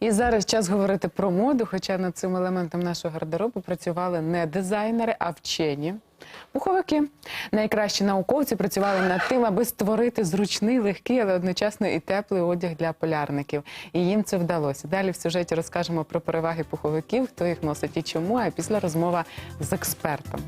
І зараз час говорити про моду, хоча над цим елементом нашого гардеробу працювали не дизайнери, а вчені. Пуховики. Найкращі науковці працювали над тим, аби створити зручний, легкий, але одночасно і теплий одяг для полярників. І їм це вдалося. Далі в сюжеті розкажемо про переваги пуховиків, хто їх носить і чому. А після розмова з експертом.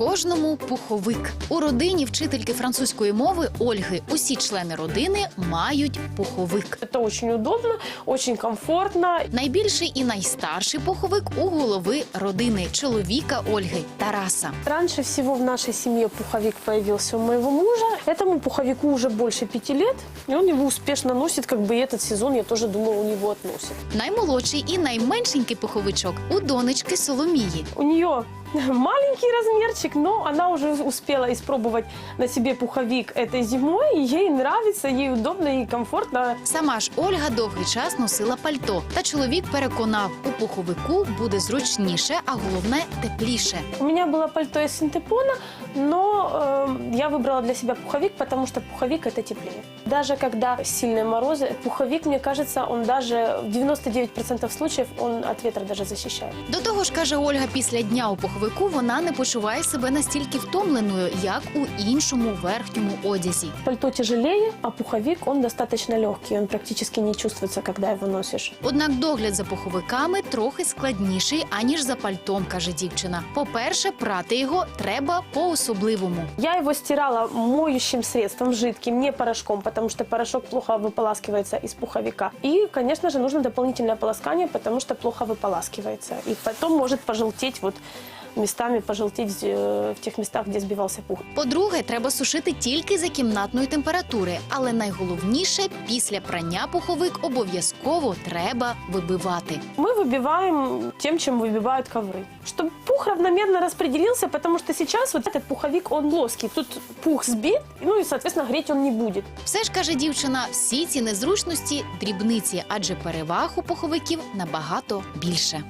Кожному пуховик у родині вчительки французької мови Ольги. Усі члени родини мають пуховик. Это очень удобно, очень комфортно. Найбільший і найстарший пуховик у голови родини чоловіка Ольги Тараса. Раньше всего в нашей семье пуховик появился у моего мужа. Этому пуховику уже больше пяти лет, и он его успешно носит, как бы и этот сезон, я тоже думала, у него относит. Наймолодший і найменшенький пуховичок у донечки Соломії. У нее маленький размерчик, но она уже успела испробовать на себе пуховик этой зимой, и ей нравится, ей удобно и комфортно. Сама ж Ольга довгий час носила пальто. Та чоловік переконав, у пуховику буде зручніше, а головне тепліше. У меня было пальто из синтепона, но э, я выбрала для себя пуховик, потому что пуховик это теплее. Даже когда сильные морозы, пуховик, мне кажется, он даже в 99% случаев он от ветра даже защищает. До того ж, каже Ольга, після дня у пуховику вона не почуває себе настільки втомленою, як у іншому верхньому одязі. Пальто тяжелее, а пуховик, он достаточно легкий, он практически не чувствуется, когда его носишь. Однак догляд за пуховиками трохи складніший аніж за пальтом, каже дівчина. По-перше, прати його треба по-особливому. Я его стирала моющим средством, жидким, не порошком, потому что порошок плохо выполаскивается из пуховика. И, конечно же, нужно дополнительное полоскание, потому что плохо выполаскивается. И потом может пожелтеть вот местами пожелтеть э, в тех местах, где сбивался пух. По-друге, треба сушити тільки за кімнатної температури. Але найголовніше після прання пуховик обов'язково треба вибивати. Мы выбиваем тем, чем выбивают ковры. Чтобы пух равномерно распределился, потому что сейчас вот этот пуховик, он плоский. Тут пух сбит, ну и, соответственно, греть он не будет. Все ж каже дівчина, всі ці незручності дрібниці, адже переваг у пуховиків набагато більше.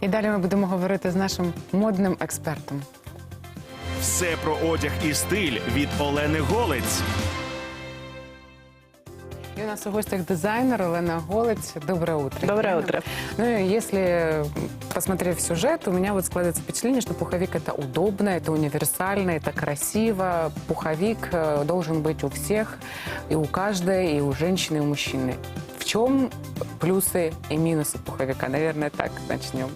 І далі ми будемо говорити з нашим модним експертом. Все про одяг і стиль від Олени Голець. И у нас в гостях дизайнер Елена Голец. Доброе утро. Доброе Елена. утро. Ну, и если посмотрев сюжет, у меня вот складывается впечатление, что пуховик это удобно, это универсально, это красиво. Пуховик э, должен быть у всех, и у каждой, и у женщины, и у мужчины. В чем плюсы и минусы пуховика? Наверное, так начнем.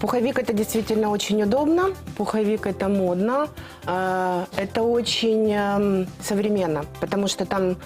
Пуховик это действительно очень удобно, пуховик это модно, э, это очень эм, современно, потому что там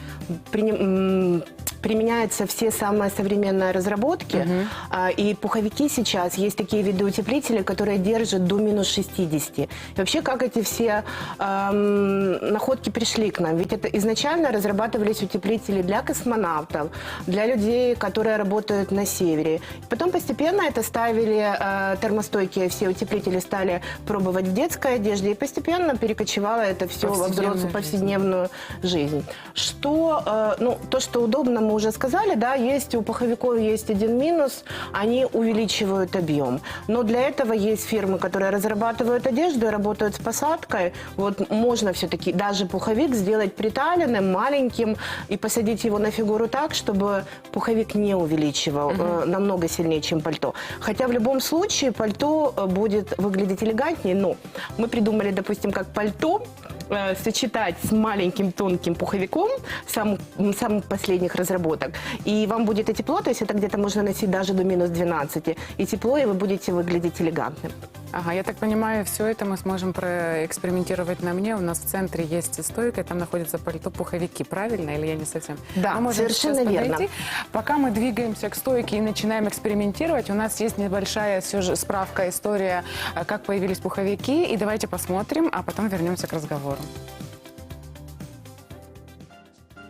применяются все самые современные разработки, А, и пуховики сейчас, есть такие виды утеплителей, которые держат до минус 60. И вообще, как эти все эм, находки пришли к нам? Ведь это изначально разрабатывались утеплители для космонавтов, для людей, которые работают на севере. Потом постепенно это ставили э, термостойкие все утеплители стали пробовать в детской одежде, и постепенно перекочевало это все во взрослую повседневную жизнь. Что, э, ну, то, что удобно, мы уже сказали, да, есть у пуховиков есть один минус, они увеличивают объем. Но для этого есть фирмы, которые разрабатывают одежду и работают с посадкой. Вот можно все-таки даже пуховик сделать приталенным, маленьким и посадить его на фигуру так, чтобы пуховик не увеличивал э, намного сильнее, чем пальто. Хотя в любом случае пальто э, будет выглядеть элегантнее, но мы придумали, допустим, как пальто э, сочетать с маленьким тонким пуховиком сам, м, самых последних разработок. И вам будет и тепло, то есть это где-то можно носить даже до минус 12. И тепло, и вы будете выглядеть элегантным. Ага, я так понимаю, все это мы сможем проэкспериментировать на мне. У нас в центре есть стойка, и там находятся пальто-пуховики, правильно? Или я не совсем? Да, Мы можем совершенно сейчас верно. подойти. Пока мы двигаемся к стойке и начинаем экспериментировать, у нас есть небольшая сюж- справка, история, а, как появились пуховики. И давайте посмотрим, а потом вернемся к разговору.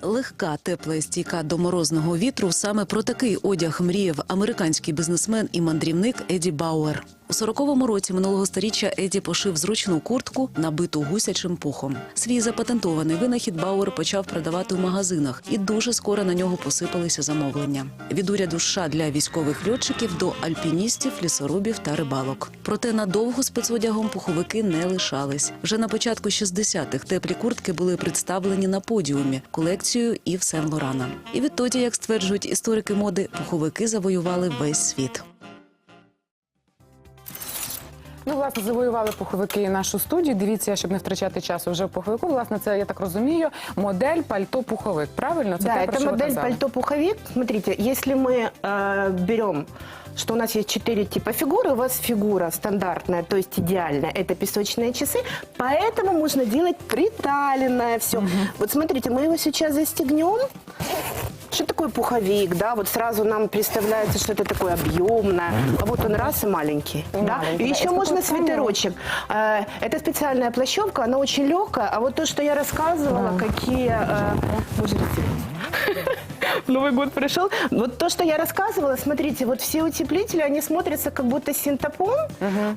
Легка, тепла і стійка до морозного вітру. Саме про такий одяг мріяв американський бізнесмен і мандрівник Еді Бауер. У 40-му році минулого сторіччя Еді пошив зручну куртку, набиту гусячим пухом. Свій запатентований винахід Бауер почав продавати в магазинах, і дуже скоро на нього посипалися замовлення. Від уряду США для військових льотчиків до альпіністів, лісорубів та рибалок. Проте надовго спецодягом пуховики не лишались. Вже на початку 60-х теплі куртки були представлені на подіумі колекцією Ів Сен Лорана. І відтоді, як стверджують історики моди, пуховики завоювали весь світ. Ну, власне, завоювали пуховики нашу студію. Дивіться, щоб не втрачати часу вже в пуховику. Власне, це я так розумію. Модель пальто-пуховик. Правильно? Це да, те, про это що ви модель казали. пальто-пуховик. Смотрите, если мы э, берем, что у нас есть четыре типа фигуры, у вас фигура стандартная, то есть идеальная, это песочные часы, поэтому можно делать приталенное все. Вот смотрите, мы его сейчас застегнем. что такое пуховик, да? Вот сразу нам представляется, что это такое объемное. А вот он раз и маленький. да? маленький, И да. еще Из можно свитерочек. Э, Это специальная плащевка, она очень легкая. А вот то, что я рассказывала, какие... э, Новый год пришел. Вот то, что я рассказывала, смотрите, вот все утеплители, они смотрятся как будто синтепон,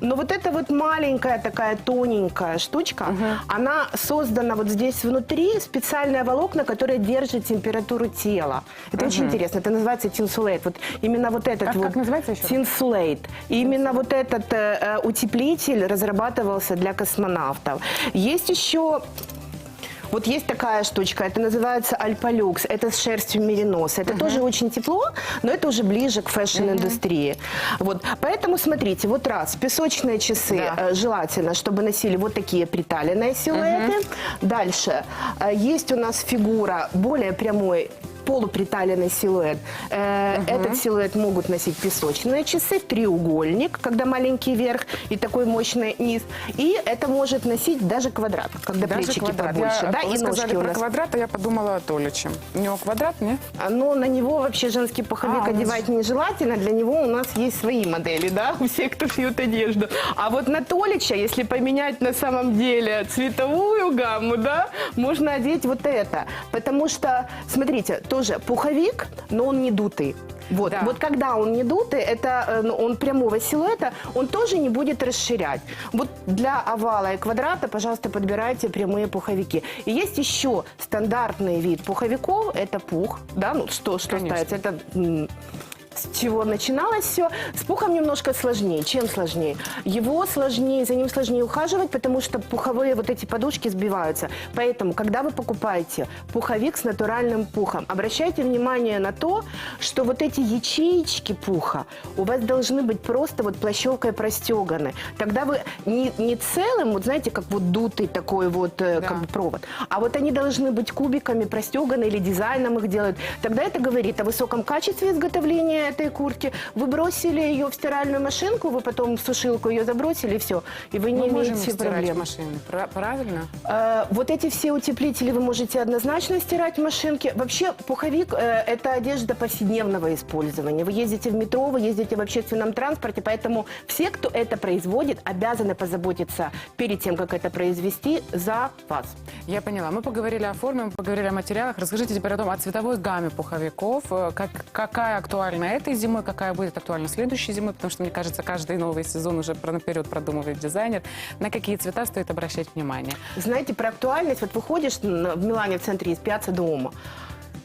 но вот эта вот маленькая такая тоненькая штучка, она создана вот здесь внутри, специальные волокна, которые держат температуру тела. Это очень интересно, это называется тинсулейт. Вот именно вот этот Как- вот как называется еще тинсулейт. Именно вот этот э, э, утеплитель разрабатывался для космонавтов. Есть еще вот есть такая штучка, это называется альпалюкс, это с шерстью мериноса. Это тоже очень тепло, но это уже ближе к фэшн-индустрии. Вот, поэтому смотрите, вот раз, песочные часы Да. э, желательно, чтобы носили вот такие приталенные силуэты. Дальше, э, есть у нас фигура более прямой, полуприталенный силуэт. Э, Этот силуэт могут носить песочные часы, треугольник, когда маленький верх и такой мощный низ. И это может носить даже квадрат, когда Даже плечики квадрат. побольше, я, да, вы и сказали про нас. квадрат, а я подумала о Толиче. У него квадрат, не? А, Но на него вообще женский пуховик А, у нас одевать нежелательно. Для него у нас есть свои модели, да, у всех, кто шьет одежду. А вот на Толича, если поменять на самом деле цветовую гамму, да, можно одеть вот это. Потому что, смотрите, тоже пуховик, но он не дутый. Вот, Да. вот когда он не дутый, это э, ну, он прямого силуэта, он тоже не будет расширять. Вот для овала и квадрата, пожалуйста, подбирайте прямые пуховики. И есть еще стандартный вид пуховиков, это пух, да, ну что, что Конечно. ставится, это с чего начиналось все. С пухом немножко сложнее. Чем сложнее? Его сложнее, за ним сложнее ухаживать, потому что пуховые вот эти подушки сбиваются. Поэтому, когда вы покупаете пуховик с натуральным пухом, обращайте внимание на то, что вот эти ячеечки пуха у вас должны быть просто вот плащевкой простеганы. Тогда вы не, не целым, вот знаете, как вот дутый такой вот э, Да. как бы провод, а вот они должны быть кубиками простеганы или дизайном их делают. Тогда это говорит о высоком качестве изготовления этой куртки. Вы бросили ее в стиральную машинку, вы потом в сушилку ее забросили, и все. И вы не Мы можем имеете стирать проблем. машине. Пра- Правильно? Э, Вот эти все утеплители вы можете однозначно стирать в машинке. Вообще пуховик э, это одежда повседневного использования. Вы ездите в метро, вы ездите в общественном транспорте, поэтому все, кто это производит, обязаны позаботиться перед тем, как это произвести, за вас. Я поняла. Мы поговорили о форме, мы поговорили о материалах. Расскажите теперь о том, о цветовой гамме пуховиков. Э, Как, какая актуальна этой зимой, какая будет актуальна следующей зимой, потому что, мне кажется, каждый новый сезон уже наперед продумывает дизайнер. На какие цвета стоит обращать внимание? Знаете, про актуальность, вот выходишь в Милане в центре есть пьяца дома,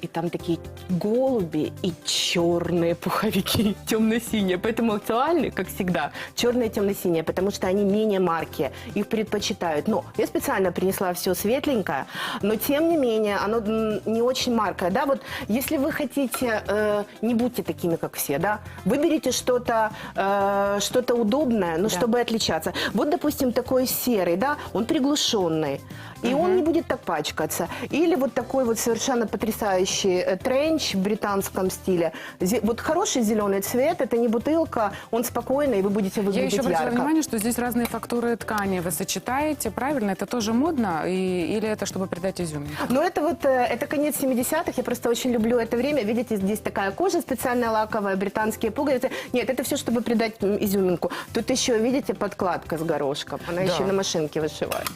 и там такие голуби и черные пуховики, темно-синие. Поэтому актуальны, как всегда, черные и темно-синие, потому что они менее марки, их предпочитают. Но я специально принесла все светленькое, но тем не менее оно не очень маркое. Да, вот если вы хотите, э, не будьте такими, как все, да, выберите что-то э, что-то удобное, но Да. чтобы отличаться. Вот, допустим, такой серый, да, он приглушенный, и он не будет так пачкаться. Или вот такой вот совершенно потрясающий э, тренч в британском стиле. Зе- Вот хороший зеленый цвет, это не бутылка, он спокойный, и вы будете Я выглядеть еще обратила ярко. внимание, что здесь разные фактуры ткани вы сочетаете, правильно? Это тоже модно? И, или это чтобы придать изюминку? Но это вот, э, это конец 70-х, я просто очень люблю это время. Видите, здесь такая кожа специально лаковая, британские пуговицы. Нет, это все, чтобы придать м, изюминку. Тут еще, видите, подкладка с горошком. Она Да. еще на машинке вышивает.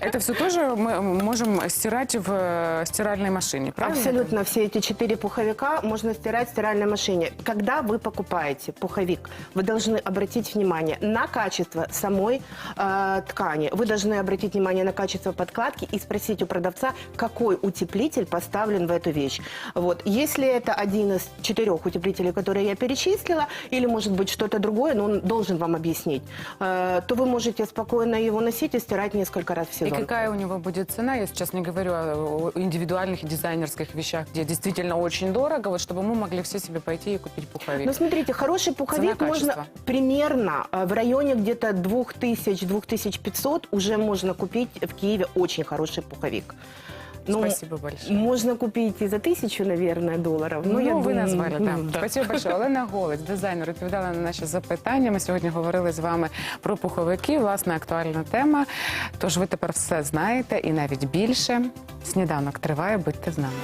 Это все тоже мы можем стирать в э, стиральной машине, правильно? Абсолютно все эти четыре пуховика можно стирать в стиральной машине. Когда вы покупаете пуховик, вы должны обратить внимание на качество самой э, ткани. Вы должны обратить внимание на качество подкладки и спросить у продавца, какой утеплитель поставлен в эту вещь. Вот. Если это один из четырех утеплителей, которые я перечислила, или может быть что-то другое, но он должен вам объяснить, э, то вы можете спокойно его носить и стирать несколько раз в И сезон. какая у него будет цена? Я сейчас не говорю о о индивидуальных дизайнерских вещах, где действительно очень дорого, вот чтобы мы могли все себе пойти и купить пуховик. Ну, смотрите, хороший пуховик Цена, можно качество. примерно э, в районе где-то 2000-2500 уже можно купить в Киеве очень хороший пуховик. Ну, Спасибо большое. Можно купить и за тысячу, наверное, долларов. Ну, я ви думаю, назвали, ну, так. да. Спасибо большое. Олена Голець, дизайнер, відповідала на наші запитання. Ми сьогодні говорили з вами про пуховики, власне, актуальна тема. Тож ви тепер все знаєте і навіть більше. Сніданок триває, будьте з нами.